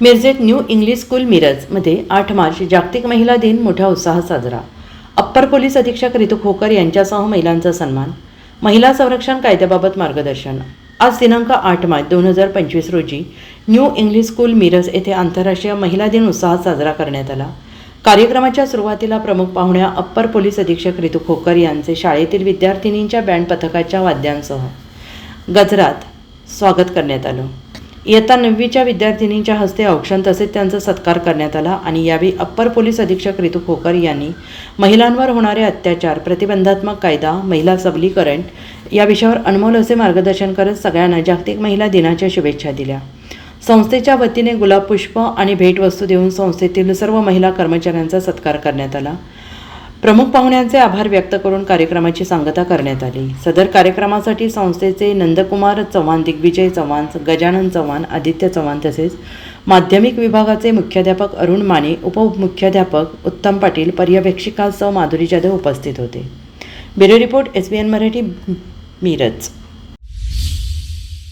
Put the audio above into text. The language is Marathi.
मिरजेत न्यू इंग्लिश स्कूल मिरजमध्ये आठ मार्च जागतिक महिला दिन मोठ्या उत्साहात साजरा. अप्पर पोलीस अधीक्षक रितू खोकर यांच्यासह महिलांचा सन्मान. महिला संरक्षण कायद्याबाबत मार्गदर्शन. आज दिनांक आठ मार्च दोन हजार पंचवीस रोजी न्यू इंग्लिश स्कूल मिरज येथे आंतरराष्ट्रीय महिला दिन उत्साहात साजरा करण्यात आला. कार्यक्रमाच्या सुरुवातीला प्रमुख पाहुण्या अप्पर पोलीस अधीक्षक रितू खोकर यांचे शाळेतील विद्यार्थिनींच्या बँड पथकाच्या वाद्यांसह गजरात स्वागत करण्यात आलं. इयत्ता नववीच्या विद्यार्थिनींच्या हस्ते औक्षण तसेच त्यांचा सत्कार करण्यात आला आणि यावेळी अप्पर पोलीस अधीक्षक रितू खोकर यांनी महिलांवर होणारे अत्याचार प्रतिबंधात्मक कायदा महिला सबलीकरण या विषयावर अनमोल असे मार्गदर्शन करत सगळ्यांना जागतिक महिला दिनाच्या शुभेच्छा दिल्या. संस्थेच्या वतीने गुलाब पुष्प आणि भेटवस्तू देऊन संस्थेतील सर्व महिला कर्मचाऱ्यांचा सत्कार करण्यात आला. प्रमुख पाहुण्यांचे आभार व्यक्त करून कार्यक्रमाची सांगता करण्यात आली. सदर कार्यक्रमासाठी संस्थेचे नंदकुमार चव्हाण दिग्विजय चव्हाण गजानन चव्हाण आदित्य चव्हाण तसेच माध्यमिक विभागाचे मुख्याध्यापक अरुण माने उपमुख्याध्यापक उत्तम पाटील पर्यवेक्षिका सौ माधुरी जाधव उपस्थित होते. Bureau report S B N Marathi Miraj.